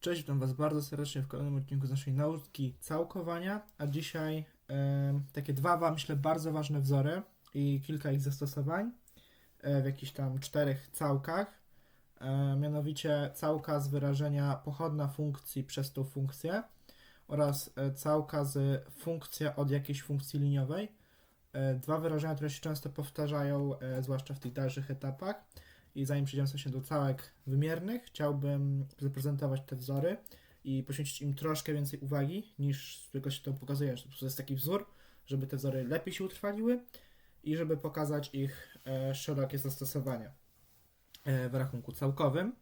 Cześć, witam Was bardzo serdecznie w kolejnym odcinku z naszej nauki całkowania, a dzisiaj em, takie dwa, wa- myślę, bardzo ważne wzory i kilka ich zastosowań e, w jakichś tam czterech całkach, e, mianowicie całka z wyrażenia pochodna funkcji przez tą funkcję oraz e, całka z funkcja od jakiejś funkcji liniowej. E, Dwa wyrażenia, które się często powtarzają, e, zwłaszcza w tych dalszych etapach. I zanim przejdziemy do całek wymiernych, chciałbym zaprezentować te wzory i poświęcić im troszkę więcej uwagi niż tylko się to pokazuje, że to jest taki wzór, żeby te wzory lepiej się utrwaliły i żeby pokazać ich e, szerokie zastosowanie e, w rachunku całkowym.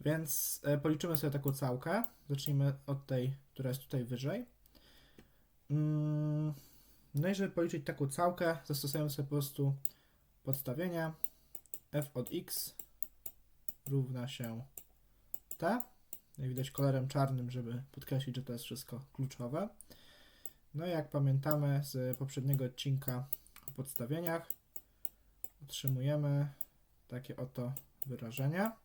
Więc e, policzymy sobie taką całkę. Zacznijmy od tej, która jest tutaj wyżej. Mm, no i żeby policzyć taką całkę, zastosujemy sobie po prostu podstawienie f od x równa się t. Jak widać kolorem czarnym, żeby podkreślić, że to jest wszystko kluczowe. No i jak pamiętamy z poprzedniego odcinka o podstawieniach, otrzymujemy takie oto wyrażenia.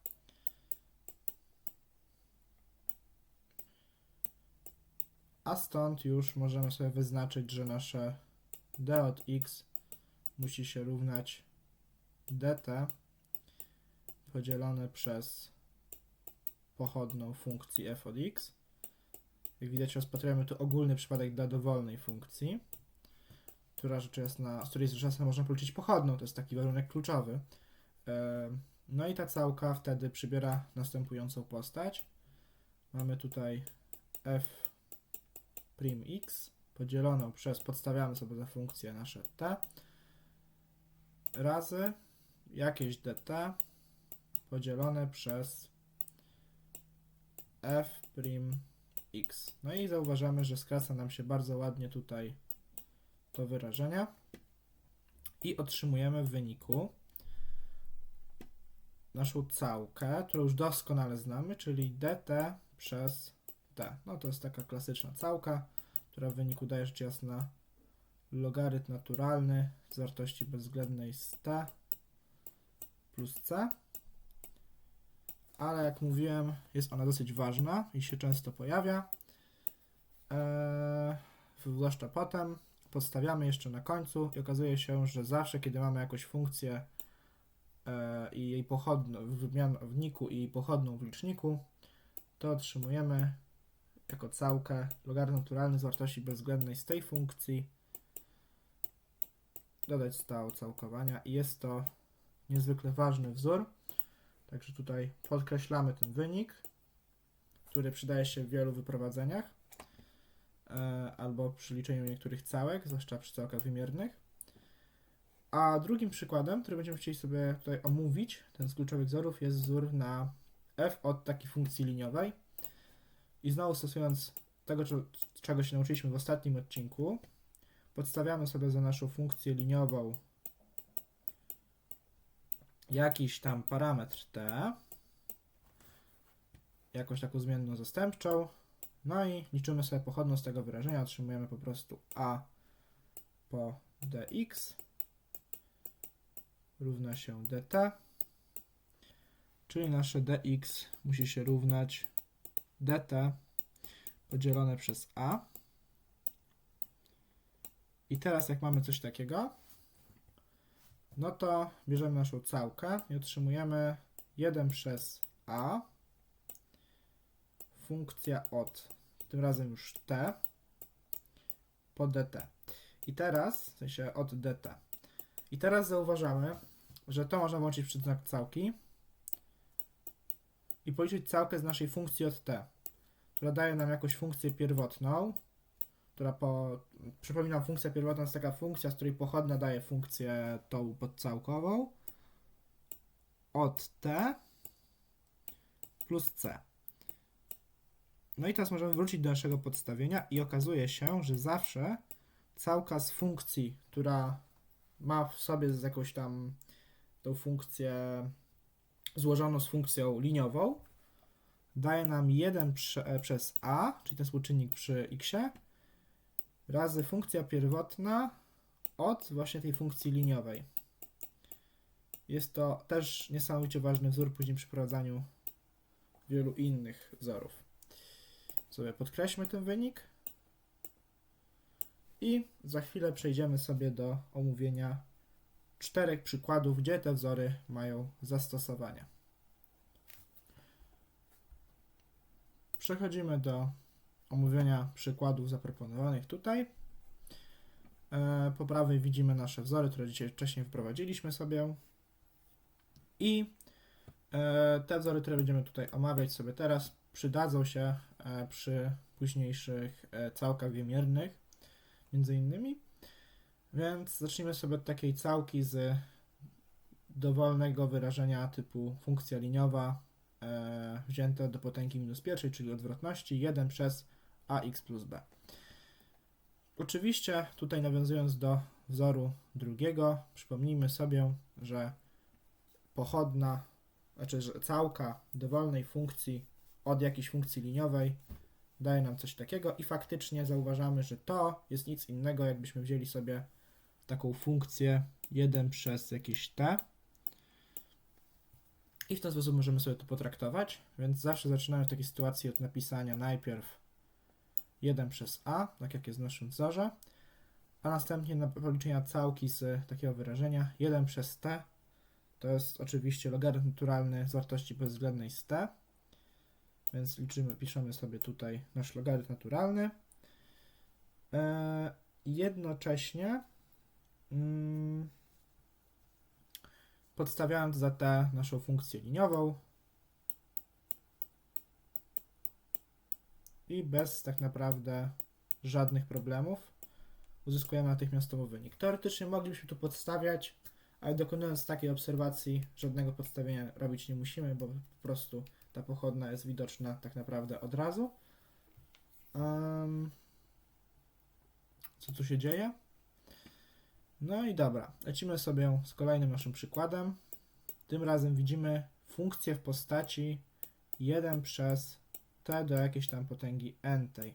A stąd już możemy sobie wyznaczyć, że nasze d od x musi się równać dt podzielone przez pochodną funkcji f od x. Jak widać rozpatrujemy tu ogólny przypadek dla dowolnej funkcji, która rzecz jasna, z której rzecz jasna można policzyć pochodną, to jest taki warunek kluczowy. Em, No i ta całka wtedy przybiera następującą postać. Mamy tutaj f prim x podzieloną przez, podstawiamy sobie za funkcję nasze t, razy jakieś dt podzielone przez f prim x. No i zauważamy, że skraca nam się bardzo ładnie tutaj to wyrażenie i otrzymujemy w wyniku naszą całkę, którą już doskonale znamy, czyli dt przez d. No to jest taka klasyczna całka, która w wyniku daje rzecz jasna logarytm naturalny z wartości bezwzględnej z t plus c. Ale jak mówiłem, jest ona dosyć ważna i się często pojawia. Eee, zwłaszcza potem podstawiamy jeszcze na końcu i okazuje się, że zawsze kiedy mamy jakąś funkcję e, i jej pochodną w mianowniku i pochodną w liczniku, to otrzymujemy jako całkę logarytm naturalny z wartości bezwzględnej z tej funkcji dodać stałe całkowania i jest to niezwykle ważny wzór. Także tutaj podkreślamy ten wynik, który przydaje się w wielu wyprowadzeniach e, albo przy liczeniu niektórych całek, zwłaszcza przy całkach wymiernych. A drugim przykładem, który będziemy chcieli sobie tutaj omówić, ten z kluczowych wzorów, jest wzór na f od takiej funkcji liniowej. I znowu stosując tego, czego się nauczyliśmy w ostatnim odcinku, podstawiamy sobie za naszą funkcję liniową jakiś tam parametr t, jakąś taką zmienną zastępczą, no i liczymy sobie pochodną z tego wyrażenia, otrzymujemy po prostu a po dx równa się dt, czyli nasze dx musi się równać dt podzielone przez a. I teraz jak mamy coś takiego, no to bierzemy naszą całkę i otrzymujemy 1 przez a funkcja od, tym razem już t, po dt. I teraz, w sensie od dt. I teraz zauważamy, że to można włączyć przed znak całki i policzyć całkę z naszej funkcji od t, która daje nam jakąś funkcję pierwotną, która po... Przypominam, funkcja pierwotna jest taka funkcja, z której pochodna daje funkcję tą podcałkową od t plus c. No i teraz możemy wrócić do naszego podstawienia i okazuje się, że zawsze całka z funkcji, która ma w sobie z jakąś tam tą funkcję złożoną z funkcją liniową, daje nam 1 prze, e, przez a, czyli ten współczynnik przy x, razy funkcja pierwotna od właśnie tej funkcji liniowej. Jest to też niesamowicie ważny wzór później przy prowadzaniu wielu innych wzorów. sobie podkreślmy ten wynik. I za chwilę przejdziemy sobie do omówienia czterech przykładów, gdzie te wzory mają zastosowania. Przechodzimy do omówienia przykładów zaproponowanych tutaj. E, Po prawej widzimy nasze wzory, które dzisiaj wcześniej wprowadziliśmy sobie. I e, te wzory, które będziemy tutaj omawiać sobie teraz, przydadzą się e, przy późniejszych całkach wymiernych, między innymi. Więc zacznijmy sobie od takiej całki z dowolnego wyrażenia typu funkcja liniowa wzięte do potęgi minus pierwszej, czyli odwrotności 1 przez ax plus b. Oczywiście tutaj nawiązując do wzoru drugiego, przypomnijmy sobie, że pochodna, znaczy że całka dowolnej funkcji od jakiejś funkcji liniowej daje nam coś takiego i faktycznie zauważamy, że to jest nic innego, jakbyśmy wzięli sobie taką funkcję 1 przez jakieś t i w ten sposób możemy sobie to potraktować, więc zawsze zaczynamy w takiej sytuacji od napisania najpierw 1 przez a, tak jak jest w naszym wzorze, a następnie na policzenia całki z takiego wyrażenia 1 przez t to jest oczywiście logarytm naturalny z wartości bezwzględnej z t, więc liczymy, piszemy sobie tutaj nasz logarytm naturalny. E, jednocześnie mm, podstawiając za t naszą funkcję liniową i bez tak naprawdę żadnych problemów uzyskujemy natychmiastowo wynik. Teoretycznie moglibyśmy tu podstawiać, ale dokonując takiej obserwacji żadnego podstawienia robić nie musimy, bo po prostu ta pochodna jest widoczna tak naprawdę od razu. Em, co tu się dzieje? No i dobra, lecimy sobie z kolejnym naszym przykładem. Tym razem widzimy funkcję w postaci 1 przez do jakiejś tam potęgi n tej.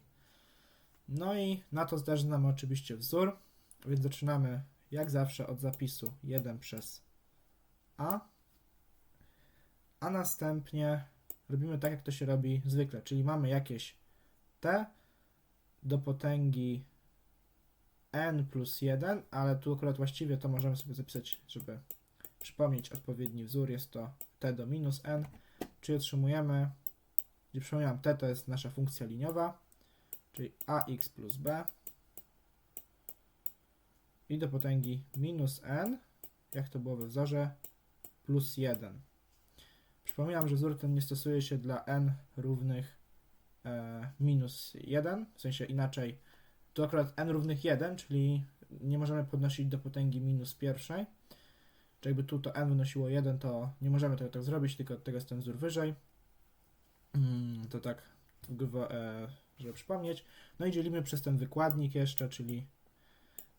No i na to zdarzy nam oczywiście wzór, więc zaczynamy jak zawsze od zapisu 1 przez a, a następnie robimy tak, jak to się robi zwykle, czyli mamy jakieś t do potęgi n plus 1, ale tu akurat właściwie to możemy sobie zapisać, żeby przypomnieć odpowiedni wzór, jest to t do minus n, czyli otrzymujemy, gdzie przypominam, t to jest nasza funkcja liniowa, czyli ax plus b i do potęgi minus n, jak to było we wzorze, plus 1. Przypominam, że wzór ten nie stosuje się dla n równych e, minus 1, w sensie inaczej, to akurat n równych 1, czyli nie możemy podnosić do potęgi minus pierwszej. Czy jakby tu to n wynosiło 1, to nie możemy tego tak zrobić, tylko od tego jest ten wzór wyżej. Mm, To tak, e, żeby przypomnieć. No i dzielimy przez ten wykładnik jeszcze, czyli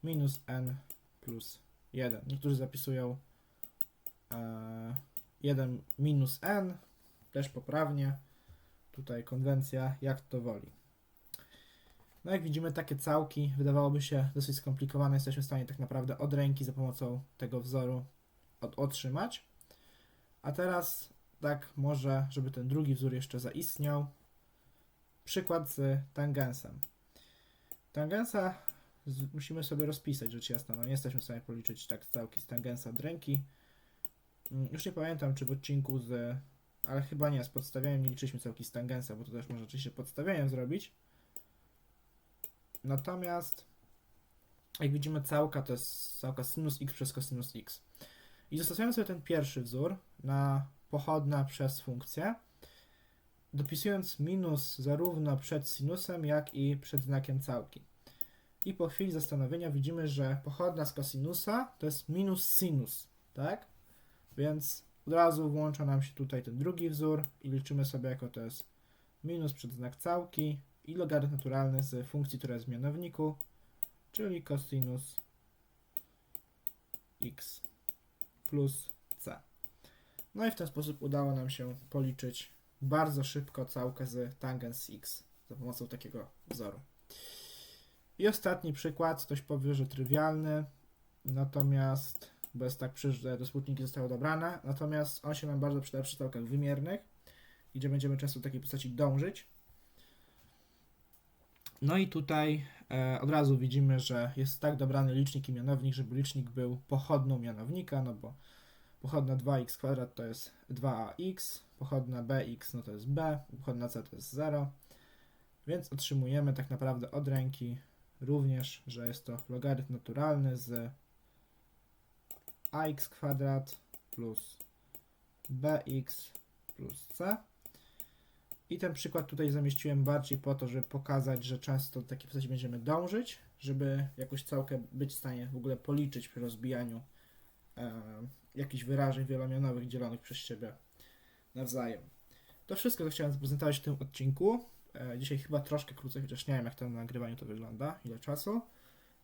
minus n plus 1. Niektórzy zapisują e, 1 minus n, też poprawnie. Tutaj konwencja, jak to woli. No jak widzimy, takie całki wydawałoby się dosyć skomplikowane. Jesteśmy w stanie tak naprawdę od ręki za pomocą tego wzoru otrzymać. A teraz tak może, żeby ten drugi wzór jeszcze zaistniał. Przykład z tangensem. Tangensa z, musimy sobie rozpisać, rzecz jasna. No nie jesteśmy w stanie policzyć tak całki z tangensa od ręki. Mm, Już nie pamiętam, czy w odcinku z... Ale chyba nie, z podstawianiem nie liczyliśmy całki z tangensa, bo to też można oczywiście podstawianiem zrobić. Natomiast jak widzimy całka to jest całka sinus x przez cosinus x. I zastosujemy sobie ten pierwszy wzór na pochodna przez funkcję, dopisując minus zarówno przed sinusem, jak i przed znakiem całki. I po chwili zastanowienia widzimy, że pochodna z kosinusa to jest minus sinus, tak? Więc od razu włącza nam się tutaj ten drugi wzór i liczymy sobie jako to jest minus przed znak całki i logarytm naturalny z funkcji, która jest w mianowniku, czyli cosinus x plus. No i w ten sposób udało nam się policzyć bardzo szybko całkę z tangens x za pomocą takiego wzoru. I ostatni przykład, ktoś powie, że trywialny, natomiast, bo jest tak że do współczniki zostały dobrane, natomiast on się nam bardzo przyda przy całkach wymiernych, gdzie będziemy często do takiej postaci dążyć. No i tutaj e, od razu widzimy, że jest tak dobrany licznik i mianownik, żeby licznik był pochodną mianownika, no bo pochodna 2x kwadrat to jest 2ax, pochodna bx no to jest b, pochodna c to jest 0, więc otrzymujemy tak naprawdę od ręki również, że jest to logarytm naturalny z ax kwadrat plus bx plus c. I ten przykład tutaj zamieściłem bardziej po to, żeby pokazać, że często do takiej postaci będziemy dążyć, żeby jakąś całkę być w stanie w ogóle policzyć przy rozbijaniu e, jakichś wyrażeń wielomianowych dzielonych przez siebie nawzajem. To wszystko, co chciałem zaprezentować w tym odcinku. E, dzisiaj chyba troszkę krócej, chociaż nie wiem, jak to na nagrywaniu to wygląda, ile czasu.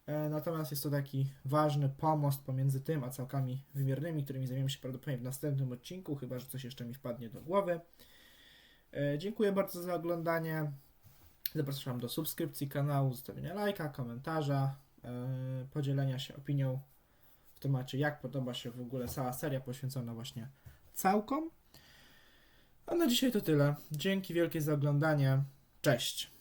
E, natomiast jest to taki ważny pomost pomiędzy tym a całkami wymiernymi, którymi zajmiemy się prawdopodobnie w następnym odcinku, chyba że coś jeszcze mi wpadnie do głowy. E, Dziękuję bardzo za oglądanie. Zapraszam do subskrypcji kanału, zostawienia lajka, komentarza, e, podzielenia się opinią temacie, jak podoba się w ogóle cała seria poświęcona właśnie całkom. A na dzisiaj to tyle. Dzięki wielkie za oglądanie. Cześć.